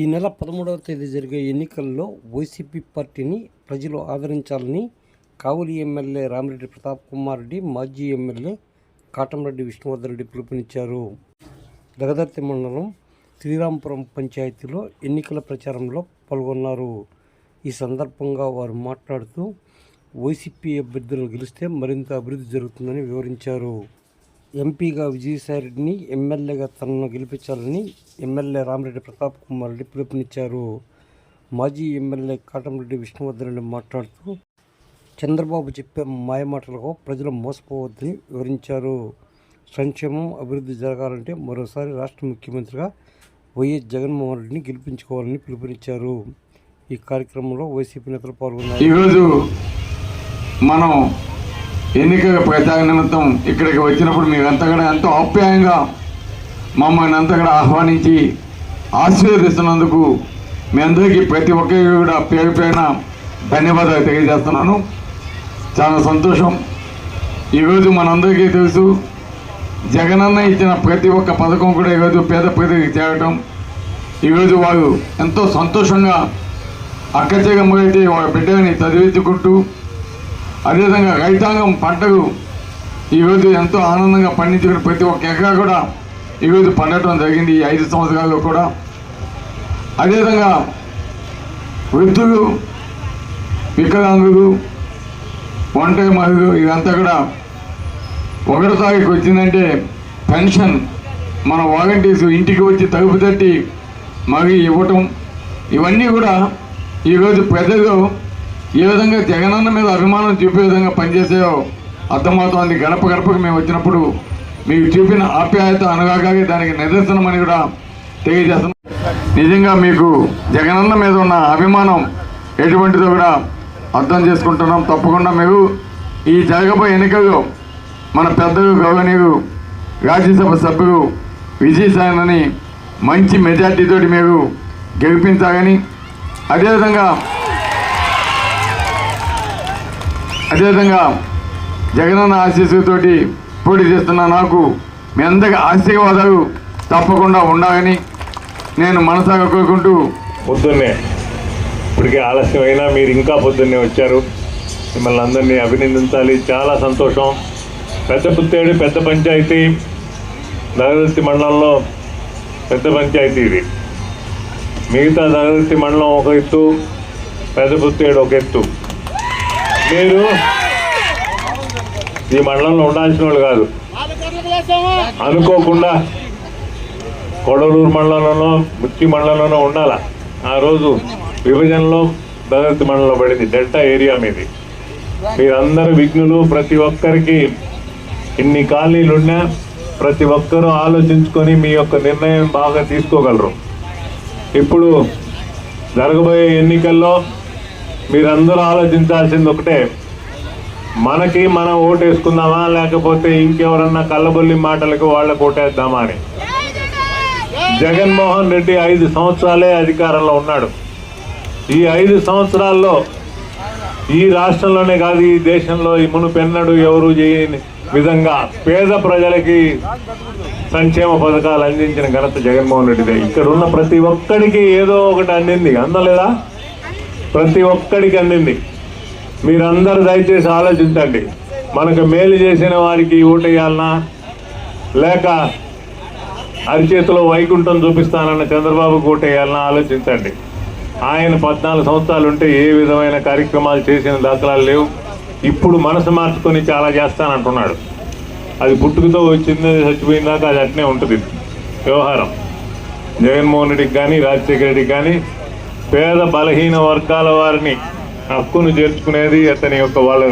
ఈ నెల పదమూడవ తేదీ జరిగే ఎన్నికల్లో వైసీపీ పార్టీని ప్రజలు ఆదరించాలని కావలి ఎమ్మెల్యే రామిరెడ్డి ప్రతాప్ కుమార్ రెడ్డి మాజీ ఎమ్మెల్యే కాటంరెడ్డి విష్ణువర్ధన్ రెడ్డి పిలుపునిచ్చారు. దగదర్తి మండలం శ్రీరాంపురం పంచాయతీలో ఎన్నికల ప్రచారంలో పాల్గొన్నారు. ఈ సందర్భంగా వారు మాట్లాడుతూ వైసీపీ అభ్యర్థులను గెలిస్తే మరింత అభివృద్ధి జరుగుతుందని వివరించారు. ఎంపీగా విజయసాయిరెడ్డిని ఎమ్మెల్యేగా తనను గెలిపించాలని ఎమ్మెల్యే రామిరెడ్డి ప్రతాప్ కుమార్ రెడ్డి పిలుపునిచ్చారు. మాజీ ఎమ్మెల్యే కాటంరెడ్డి విష్ణువర్ధన్ రెడ్డి మాట్లాడుతూ చంద్రబాబు చెప్పే మాయమాటలకు ప్రజలు మోసపోవద్దని వివరించారు. సంక్షేమం అభివృద్ధి జరగాలంటే మరోసారి రాష్ట్ర ముఖ్యమంత్రిగా వైఎస్ జగన్మోహన్ రెడ్డిని గెలిపించుకోవాలని పిలుపునిచ్చారు. ఈ కార్యక్రమంలో వైసీపీ నేతలు పాల్గొన్నారు. ఈరోజు మనం ఎన్నికల ప్రచార నిమిత్తం ఇక్కడికి వచ్చినప్పుడు మీరంతా కూడా ఎంతో ఆప్యాయంగా మమ్మల్ని అంతా కూడా ఆహ్వానించి ఆశీర్వదిస్తున్నందుకు మీ అందరికీ ప్రతి ఒక్కరికి కూడా పేరు పైన ధన్యవాదాలు తెలియజేస్తున్నాను. చాలా సంతోషం. ఈరోజు మనందరికీ తెలుసు జగనన్న ఇచ్చిన ప్రతి ఒక్క పథకం కూడా ఈరోజు పేద ప్రజలకు చేరటం. ఈరోజు వారు ఎంతో సంతోషంగా అక్కచెగమ్మగైతే వాళ్ళ బిడ్డని చదివించుకుంటూ అదేవిధంగా రైతాంగం పంటలు ఈరోజు ఎంతో ఆనందంగా పండించుకుని ప్రతి ఒక్క ఎకరా కూడా ఈరోజు పండటం జరిగింది ఈ ఐదు సంవత్సరాల్లో కూడా. అదేవిధంగా వృద్ధులు వికలాంగులు ఒంటరి మహిళలు ఇదంతా కూడా ఒకటో తారీఖు వచ్చిందంటే పెన్షన్ మన వాలంటీర్స్ ఇంటికి వచ్చి తలుపు తట్టి మరీ ఇవ్వటం. ఇవన్నీ కూడా ఈరోజు ప్రజలు ఏ విధంగా జగనన్న మీద అభిమానం చూపే విధంగా పనిచేసాయో అర్థమవుతోంది. గడప గడపకు మేము వచ్చినప్పుడు మీకు చూపిన ఆప్యాయత అనురాగాగే దానికి నిదర్శనమని కూడా తెలియజేస్తున్నాం. నిజంగా మీకు జగనన్న మీద ఉన్న అభిమానం ఎటువంటిదో కూడా అర్థం చేసుకుంటున్నాం. తప్పకుండా మీరు ఈ జరగబోయే ఎన్నికల్లో మన పెద్దలు గౌరవనీయులు రాజ్యసభ సభ్యులు విజయసాయనని మంచి మెజార్టీతోటి మీరు గెలిపించాలని అదేవిధంగా అదేవిధంగా జగనన్న ఆశీస్సుతోటి పోటీ చేస్తున్న నాకు మీ అందరి ఆశీర్వాదాలు తప్పకుండా ఉండాలని నేను మనసాగా కోరుకుంటూ పొద్దున్నే ఇప్పటికే ఆలస్యమైనా మీరు ఇంకా పొద్దున్నే వచ్చారు. మిమ్మల్ని అందరినీ అభినందించాలి. చాలా సంతోషం. పెద్ద పుత్తేడు పెద్ద పంచాయతీ నగరతి మండలంలో పెద్ద పంచాయతీ ఇది. మిగతా నగరతి మండలం ఒక ఎత్తు పెద్ద పుత్తేడు ఒక ఎత్తు. మీరు ఈ మండలంలో ఉండాల్సిన వాళ్ళు కాదు. అనుకోకుండా కొడలూరు మండలంలోనో ముచ్చి మండలంలోనో ఉండాల? ఆ రోజు విభజనలో భగవతి మండలంలో పడింది డెల్టా ఏరియా మీది. మీరందరూ విఘ్నులు ప్రతి ఒక్కరికి ఇన్ని కాలనీలు ఉన్నా ప్రతి ఒక్కరూ ఆలోచించుకొని మీ యొక్క నిర్ణయం బాగా తీసుకోగలరు. ఇప్పుడు జరగబోయే ఎన్నికల్లో మీరందరూ ఆలోచించాల్సింది ఒకటే. మనకి మనం ఓటు వేసుకుందామా లేకపోతే ఇంకెవరన్నా కళ్ళబొల్లి మాటలకు వాళ్ళకు ఓటేద్దామా అని. జగన్మోహన్ రెడ్డి ఐదు సంవత్సరాలే అధికారంలో ఉన్నాడు. ఈ ఐదు సంవత్సరాల్లో ఈ రాష్ట్రంలోనే కాదు ఈ దేశంలో ఈ మునుపెన్నడు ఎవరు చేయని విధంగా పేద ప్రజలకి సంక్షేమ పథకాలు అందించిన ఘనత జగన్మోహన్ రెడ్డిదే. ఇక్కడ ఉన్న ప్రతి ఒక్కడికి ఏదో ఒకటి అందింది. అందలేదా? ప్రతి ఒక్కడికి అందింది. మీరందరూ దయచేసి ఆలోచించండి. మనకు మేలు చేసిన వారికి ఓటేయాలనా? లేక అరిచేతిలో వైకుంఠం చూపిస్తానన్న చంద్రబాబుకు ఓటేయాలనా? ఆలోచించండి. ఆయన పద్నాలుగు సంవత్సరాలు ఉంటే ఏ విధమైన కార్యక్రమాలు చేసిన దాఖలాలు లేవు. ఇప్పుడు మనసు మార్చుకొని చాలా చేస్తానంటున్నాడు. అది పుట్టుకతో వచ్చింది చచ్చిపోయిందాక అది అట్నే ఉంటుంది వ్యవహారం. జగన్మోహన్ రెడ్డికి కానీ రాజశేఖర రెడ్డికి కానీ పేద బలహీన వర్గాల వారిని హక్కును చేర్చుకునేది అతని యొక్క వాళ్ళ